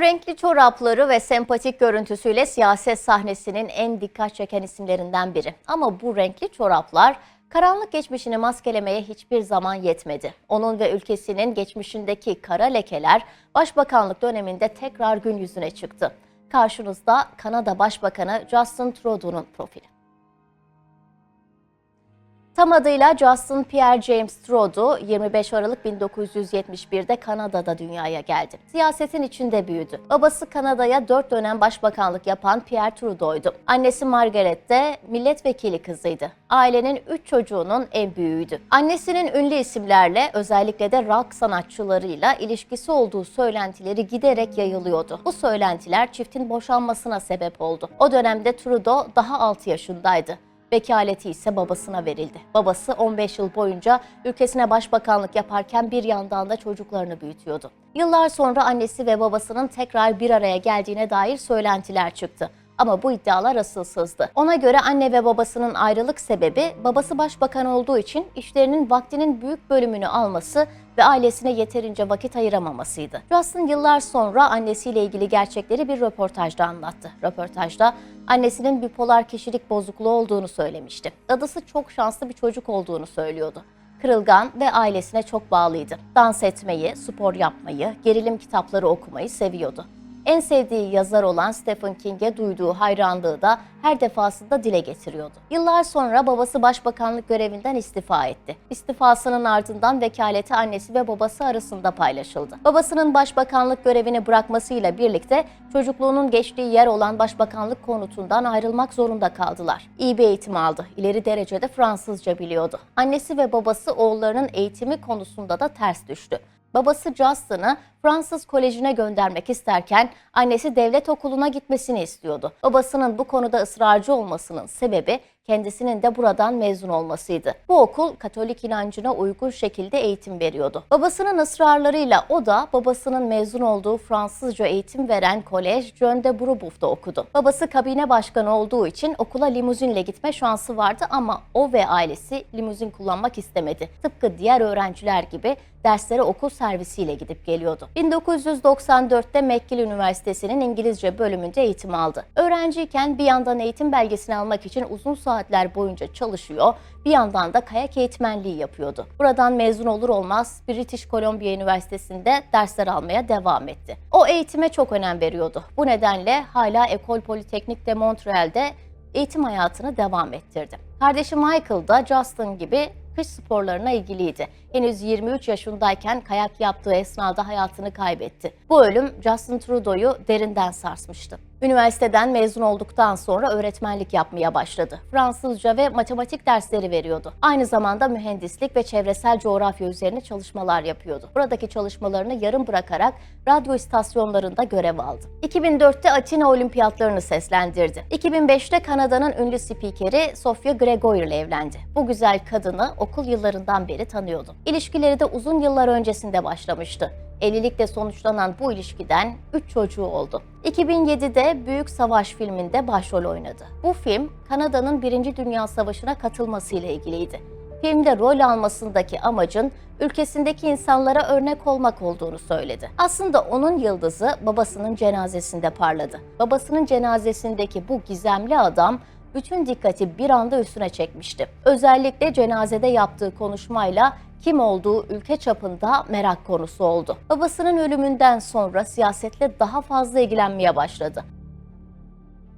Renkli çorapları ve sempatik görüntüsüyle siyaset sahnesinin en dikkat çeken isimlerinden biri. Ama bu renkli çoraplar karanlık geçmişini maskelemeye hiçbir zaman yetmedi. Onun ve ülkesinin geçmişindeki kara lekeler başbakanlık döneminde tekrar gün yüzüne çıktı. Karşınızda Kanada Başbakanı Justin Trudeau'nun profili. Tam adıyla Justin Pierre James Trudeau 25 Aralık 1971'de Kanada'da dünyaya geldi. Siyasetin içinde büyüdü. Babası Kanada'ya 4 dönem başbakanlık yapan Pierre Trudeau'ydu. Annesi Margaret de milletvekili kızıydı. Ailenin 3 çocuğunun en büyüğüydü. Annesinin ünlü isimlerle özellikle de rock sanatçılarıyla ilişkisi olduğu söylentileri giderek yayılıyordu. Bu söylentiler çiftin boşanmasına sebep oldu. O dönemde Trudeau daha 6 yaşındaydı. Vekaleti ise babasına verildi. Babası 15 yıl boyunca ülkesine başbakanlık yaparken bir yandan da çocuklarını büyütüyordu. Yıllar sonra annesi ve babasının tekrar bir araya geldiğine dair söylentiler çıktı. Ama bu iddialar asılsızdı. Ona göre anne ve babasının ayrılık sebebi babası başbakan olduğu için işlerinin vaktinin büyük bölümünü alması ve ailesine yeterince vakit ayıramamasıydı. Justin yıllar sonra annesiyle ilgili gerçekleri bir röportajda anlattı. Röportajda annesinin bipolar kişilik bozukluğu olduğunu söylemişti. Dadısı çok şanslı bir çocuk olduğunu söylüyordu. Kırılgan ve ailesine çok bağlıydı. Dans etmeyi, spor yapmayı, gerilim kitapları okumayı seviyordu. En sevdiği yazar olan Stephen King'e duyduğu hayranlığı da her defasında dile getiriyordu. Yıllar sonra babası başbakanlık görevinden istifa etti. İstifasının ardından vekaleti annesi ve babası arasında paylaşıldı. Babasının başbakanlık görevini bırakmasıyla birlikte çocukluğunun geçtiği yer olan başbakanlık konutundan ayrılmak zorunda kaldılar. İyi bir eğitim aldı. İleri derecede Fransızca biliyordu. Annesi ve babası oğullarının eğitimi konusunda da ters düştü. Babası Justin'ı Fransız Koleji'ne göndermek isterken annesi devlet okuluna gitmesini istiyordu. Babasının bu konuda ısrarcı olmasının sebebi kendisinin de buradan mezun olmasıydı. Bu okul Katolik inancına uygun şekilde eğitim veriyordu. Babasının ısrarlarıyla o da babasının mezun olduğu Fransızca eğitim veren kolej John de okudu. Babası kabine başkanı olduğu için okula limuzinle gitme şansı vardı ama o ve ailesi limuzin kullanmak istemedi. Tıpkı diğer öğrenciler gibi derslere okul servisiyle gidip geliyordu. 1994'te McGill Üniversitesi'nin İngilizce bölümünde eğitim aldı. Öğrenciyken bir yandan eğitim belgesini almak için uzun saatler boyunca çalışıyor, bir yandan da kayak eğitmenliği yapıyordu. Buradan mezun olur olmaz British Columbia Üniversitesi'nde dersler almaya devam etti. O eğitime çok önem veriyordu. Bu nedenle hala Ecole Polytechnique de Montreal'de eğitim hayatını devam ettirdi. Kardeşi Michael da Justin gibi kış sporlarına ilgiliydi. Henüz 23 yaşındayken kayak yaptığı esnada hayatını kaybetti. Bu ölüm Justin Trudeau'yu derinden sarsmıştı. Üniversiteden mezun olduktan sonra öğretmenlik yapmaya başladı. Fransızca ve matematik dersleri veriyordu. Aynı zamanda mühendislik ve çevresel coğrafya üzerine çalışmalar yapıyordu. Buradaki çalışmalarını yarım bırakarak radyo istasyonlarında görev aldı. 2004'te Atina Olimpiyatlarını seslendirdi. 2005'te Kanada'nın ünlü spikeri Sofia Gregoire ile evlendi. Bu güzel kadını okul yıllarından beri tanıyordu. İlişkileri de uzun yıllar öncesinde başlamıştı. Evlilikle sonuçlanan bu ilişkiden 3 çocuğu oldu. 2007'de Büyük Savaş filminde başrol oynadı. Bu film Kanada'nın 1. Dünya Savaşı'na katılmasıyla ilgiliydi. Filmde rol almasındaki amacın ülkesindeki insanlara örnek olmak olduğunu söyledi. Aslında onun yıldızı babasının cenazesinde parladı. Babasının cenazesindeki bu gizemli adam bütün dikkati bir anda üstüne çekmişti. Özellikle cenazede yaptığı konuşmayla kim olduğu ülke çapında merak konusu oldu. Babasının ölümünden sonra siyasetle daha fazla ilgilenmeye başladı.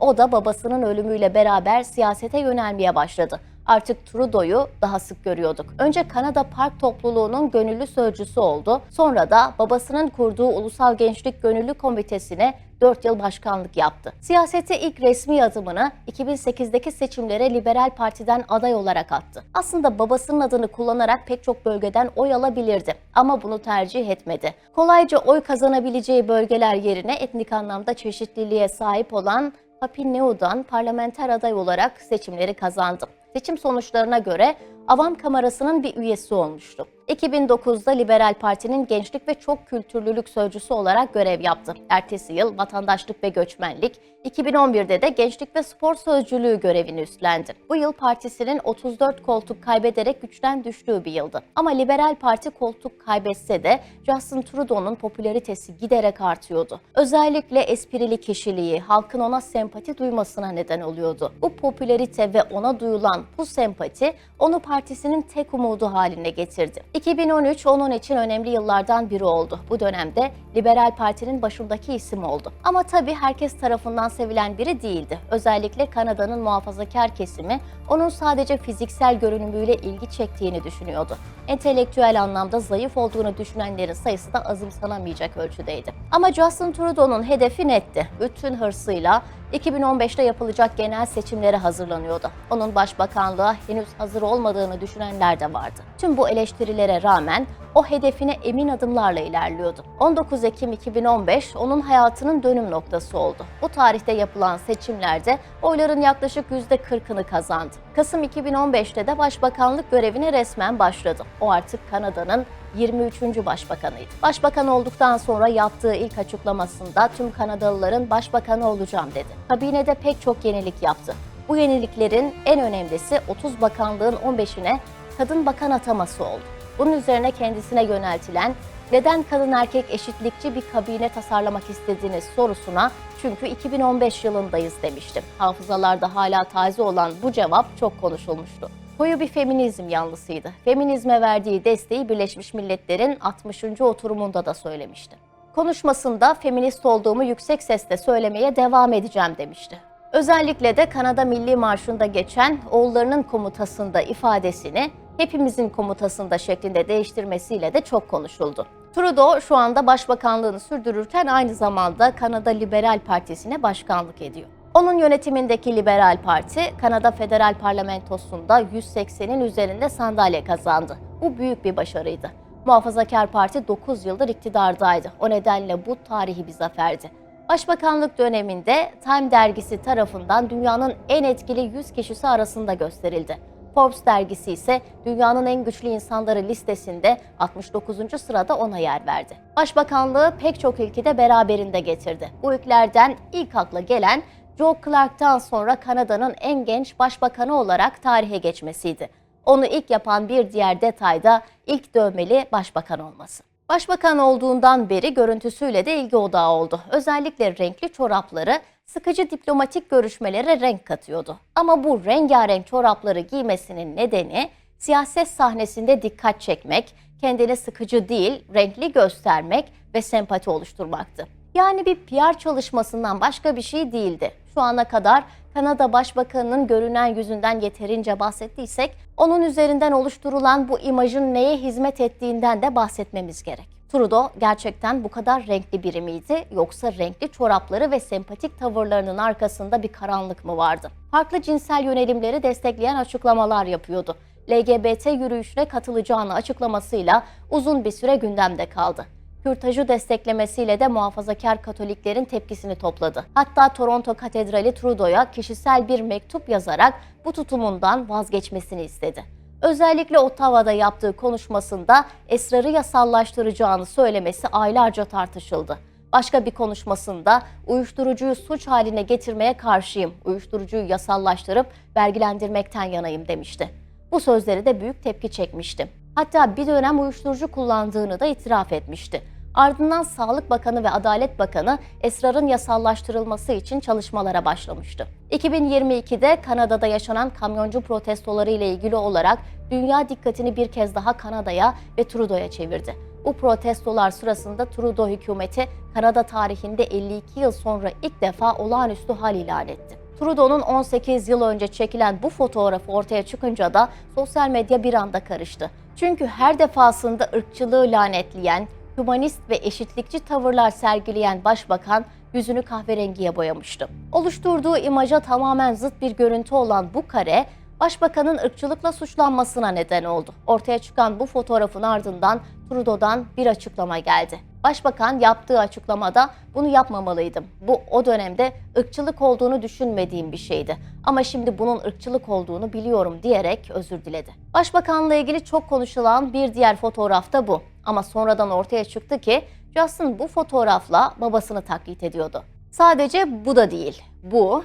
O da babasının ölümüyle beraber siyasete yönelmeye başladı. Artık Trudeau'yu daha sık görüyorduk. Önce Kanada Park topluluğunun gönüllü sözcüsü oldu. Sonra da babasının kurduğu Ulusal Gençlik Gönüllü Komitesi'ne 4 yıl başkanlık yaptı. Siyasete ilk resmi adımını 2008'deki seçimlere Liberal Parti'den aday olarak attı. Aslında babasının adını kullanarak pek çok bölgeden oy alabilirdi ama bunu tercih etmedi. Kolayca oy kazanabileceği bölgeler yerine etnik anlamda çeşitliliğe sahip olan Papineau'dan parlamenter aday olarak seçimleri kazandı. Seçim sonuçlarına göre Avam Kamerası'nın bir üyesi olmuştu. 2009'da Liberal Parti'nin Gençlik ve Çok Kültürlülük Sözcüsü olarak görev yaptı. Ertesi yıl Vatandaşlık ve Göçmenlik, 2011'de de Gençlik ve Spor Sözcülüğü görevini üstlendi. Bu yıl partisinin 34 koltuk kaybederek güçten düştüğü bir yıldı. Ama Liberal Parti koltuk kaybetse de Justin Trudeau'nun popülaritesi giderek artıyordu. Özellikle esprili kişiliği halkın ona sempati duymasına neden oluyordu. Bu popülarite ve ona duyulan bu sempati onu partisinin tek umudu haline getirdi. 2013 onun için önemli yıllardan biri oldu. Bu dönemde Liberal Parti'nin başındaki isim oldu. Ama tabii herkes tarafından sevilen biri değildi. Özellikle Kanada'nın muhafazakar kesimi onun sadece fiziksel görünümüyle ilgi çektiğini düşünüyordu. Entelektüel anlamda zayıf olduğunu düşünenlerin sayısı da azımsanamayacak ölçüdeydi. Ama Justin Trudeau'nun hedefi netti. Bütün hırsıyla 2015'te yapılacak genel seçimlere hazırlanıyordu. Onun başbakanlığa henüz hazır olmadığını düşünenler de vardı. Tüm bu eleştirilere rağmen o hedefine emin adımlarla ilerliyordu. 19 Ekim 2015 onun hayatının dönüm noktası oldu. Bu tarihte yapılan seçimlerde oyların yaklaşık %40'ını kazandı. Kasım 2015'te de başbakanlık görevine resmen başladı. O artık Kanada'nın 23. başbakanıydı. Başbakan olduktan sonra yaptığı ilk açıklamasında tüm Kanadalıların başbakanı olacağım dedi. Kabinede pek çok yenilik yaptı. Bu yeniliklerin en önemlisi 30 bakanlığın 15'ine kadın bakan ataması oldu. Bunun üzerine kendisine yöneltilen neden kadın erkek eşitlikçi bir kabine tasarlamak istediğiniz sorusuna çünkü 2015 yılındayız demiştim. Hafızalarda hala taze olan bu cevap çok konuşulmuştu. Koyu bir feminizm yanlısıydı. Feminizme verdiği desteği Birleşmiş Milletler'in 60. oturumunda da söylemişti. Konuşmasında feminist olduğumu yüksek sesle söylemeye devam edeceğim demişti. Özellikle de Kanada Milli Marşı'nda geçen oğullarının komutasında ifadesini hepimizin komutasında şeklinde değiştirmesiyle de çok konuşuldu. Trudeau şu anda başbakanlığını sürdürürken aynı zamanda Kanada Liberal Partisi'ne başkanlık ediyor. Onun yönetimindeki Liberal Parti, Kanada Federal Parlamentosu'nda 180'in üzerinde sandalye kazandı. Bu büyük bir başarıydı. Muhafazakar Parti 9 yıldır iktidardaydı. O nedenle bu tarihi bir zaferdi. Başbakanlık döneminde Time dergisi tarafından dünyanın en etkili 100 kişisi arasında gösterildi. Forbes dergisi ise dünyanın en güçlü insanları listesinde 69. sırada ona yer verdi. Başbakanlığı pek çok ilki de beraberinde getirdi. Bu ilklerden ilk akla gelen Joe Clark'tan sonra Kanada'nın en genç başbakanı olarak tarihe geçmesiydi. Onu ilk yapan bir diğer detay da ilk dövmeli başbakan olması. Başbakan olduğundan beri görüntüsüyle de ilgi odağı oldu. Özellikle renkli çorapları sıkıcı diplomatik görüşmelere renk katıyordu. Ama bu rengarenk çorapları giymesinin nedeni siyaset sahnesinde dikkat çekmek, kendini sıkıcı değil, renkli göstermek ve sempati oluşturmaktı. Yani bir PR çalışmasından başka bir şey değildi. Şu ana kadar Kanada Başbakanı'nın görünen yüzünden yeterince bahsettiysek, onun üzerinden oluşturulan bu imajın neye hizmet ettiğinden de bahsetmemiz gerek. Trudeau gerçekten bu kadar renkli biri miydi yoksa renkli çorapları ve sempatik tavırlarının arkasında bir karanlık mı vardı? Farklı cinsel yönelimleri destekleyen açıklamalar yapıyordu. LGBT yürüyüşüne katılacağını açıklamasıyla uzun bir süre gündemde kaldı. Kürtajı desteklemesiyle de muhafazakar Katoliklerin tepkisini topladı. Hatta Toronto Katedrali Trudeau'ya kişisel bir mektup yazarak bu tutumundan vazgeçmesini istedi. Özellikle Ottawa'da yaptığı konuşmasında esrarı yasallaştıracağını söylemesi aylarca tartışıldı. Başka bir konuşmasında uyuşturucuyu suç haline getirmeye karşıyım, uyuşturucuyu yasallaştırıp vergilendirmekten yanayım demişti. Bu sözleri de büyük tepki çekmişti. Hatta bir dönem uyuşturucu kullandığını da itiraf etmişti. Ardından Sağlık Bakanı ve Adalet Bakanı esrarın yasallaştırılması için çalışmalara başlamıştı. 2022'de Kanada'da yaşanan kamyoncu protestoları ile ilgili olarak dünya dikkatini bir kez daha Kanada'ya ve Trudeau'ya çevirdi. Bu protestolar sırasında Trudeau hükümeti Kanada tarihinde 52 yıl sonra ilk defa olağanüstü hal ilan etti. Trudeau'nun 18 yıl önce çekilen bu fotoğrafı ortaya çıkınca da sosyal medya bir anda karıştı. Çünkü her defasında ırkçılığı lanetleyen, hümanist ve eşitlikçi tavırlar sergileyen başbakan yüzünü kahverengiye boyamıştı. Oluşturduğu imaja tamamen zıt bir görüntü olan bu kare, başbakanın ırkçılıkla suçlanmasına neden oldu. Ortaya çıkan bu fotoğrafın ardından Trudeau'dan bir açıklama geldi. Başbakan yaptığı açıklamada bunu yapmamalıydım. Bu o dönemde ırkçılık olduğunu düşünmediğim bir şeydi. Ama şimdi bunun ırkçılık olduğunu biliyorum diyerek özür diledi. Başbakanla ilgili çok konuşulan bir diğer fotoğraf da bu. Ama sonradan ortaya çıktı ki Justin bu fotoğrafla babasını taklit ediyordu. Sadece bu da değil. Bu,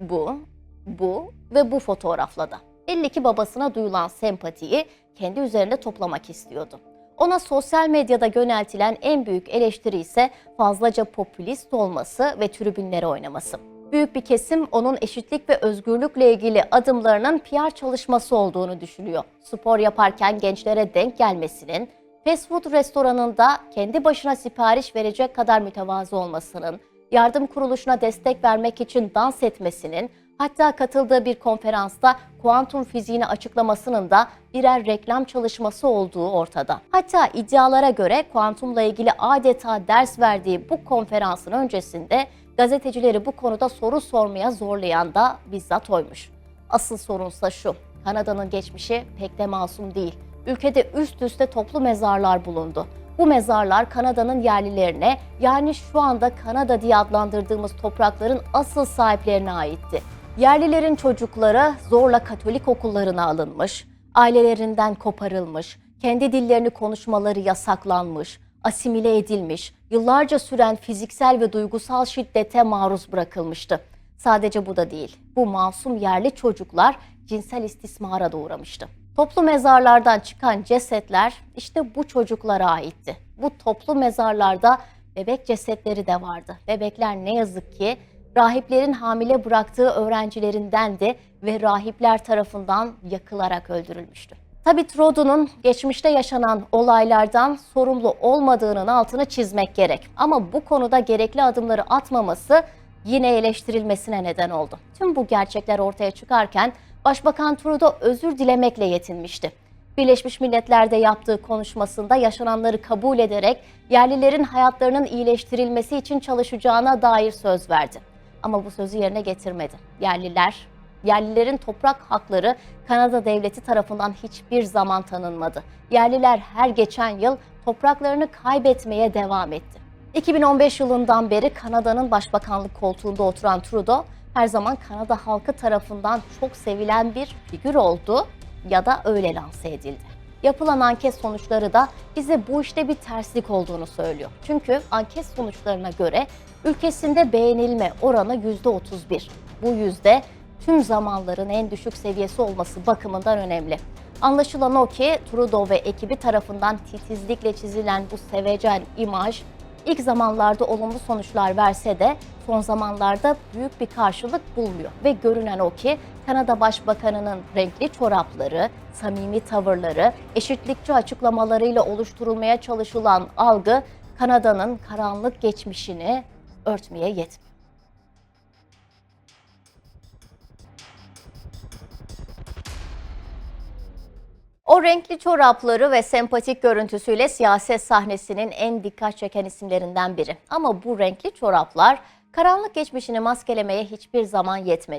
bu, bu ve bu fotoğrafla da. Belli ki babasına duyulan sempatiyi kendi üzerinde toplamak istiyordu. Ona sosyal medyada yöneltilen en büyük eleştiri ise fazlaca popülist olması ve tribünlere oynaması. Büyük bir kesim onun eşitlik ve özgürlükle ilgili adımlarının PR çalışması olduğunu düşünüyor. Spor yaparken gençlere denk gelmesinin, fast food restoranında kendi başına sipariş verecek kadar mütevazı olmasının, yardım kuruluşuna destek vermek için dans etmesinin, hatta katıldığı bir konferansta kuantum fiziğini açıklamasının da birer reklam çalışması olduğu ortada. Hatta iddialara göre kuantumla ilgili adeta ders verdiği bu konferansın öncesinde gazetecileri bu konuda soru sormaya zorlayan da bizzat oymuş. Asıl sorunsa şu, Kanada'nın geçmişi pek de masum değil. Ülkede üst üste toplu mezarlar bulundu. Bu mezarlar Kanada'nın yerlilerine yani şu anda Kanada diye adlandırdığımız toprakların asıl sahiplerine aitti. Yerlilerin çocukları zorla Katolik okullarına alınmış, ailelerinden koparılmış, kendi dillerini konuşmaları yasaklanmış, asimile edilmiş, yıllarca süren fiziksel ve duygusal şiddete maruz bırakılmıştı. Sadece bu da değil. Bu masum yerli çocuklar cinsel istismara da uğramıştı. Toplu mezarlardan çıkan cesetler işte bu çocuklara aitti. Bu toplu mezarlarda bebek cesetleri de vardı. Bebekler ne yazık ki rahiplerin hamile bıraktığı öğrencilerindendi ve rahipler tarafından yakılarak öldürülmüştü. Tabii Trudeau'nun geçmişte yaşanan olaylardan sorumlu olmadığının altını çizmek gerek. Ama bu konuda gerekli adımları atmaması yine eleştirilmesine neden oldu. Tüm bu gerçekler ortaya çıkarken Başbakan Trudeau özür dilemekle yetinmişti. Birleşmiş Milletler'de yaptığı konuşmasında yaşananları kabul ederek yerlilerin hayatlarının iyileştirilmesi için çalışacağına dair söz verdi. Ama bu sözü yerine getirmedi. Yerliler, yerlilerin toprak hakları Kanada devleti tarafından hiçbir zaman tanınmadı. Yerliler her geçen yıl topraklarını kaybetmeye devam etti. 2015 yılından beri Kanada'nın başbakanlık koltuğunda oturan Trudeau her zaman Kanada halkı tarafından çok sevilen bir figür oldu ya da öyle lanse edildi. Yapılan anket sonuçları da bize bu işte bir terslik olduğunu söylüyor. Çünkü anket sonuçlarına göre ülkesinde beğenilme oranı %31. Bu yüzde tüm zamanların en düşük seviyesi olması bakımından önemli. Anlaşılan o ki Trudeau ve ekibi tarafından titizlikle çizilen bu sevecen imaj ilk zamanlarda olumlu sonuçlar verse de son zamanlarda büyük bir karşılık bulmuyor. Ve görünen o ki Kanada Başbakanı'nın renkli çorapları, samimi tavırları, eşitlikçi açıklamalarıyla oluşturulmaya çalışılan algı Kanada'nın karanlık geçmişini örtmeye yetmiyor. O renkli çorapları ve sempatik görüntüsüyle siyaset sahnesinin en dikkat çeken isimlerinden biri. Ama bu renkli çoraplar karanlık geçmişini maskelemeye hiçbir zaman yetmedi.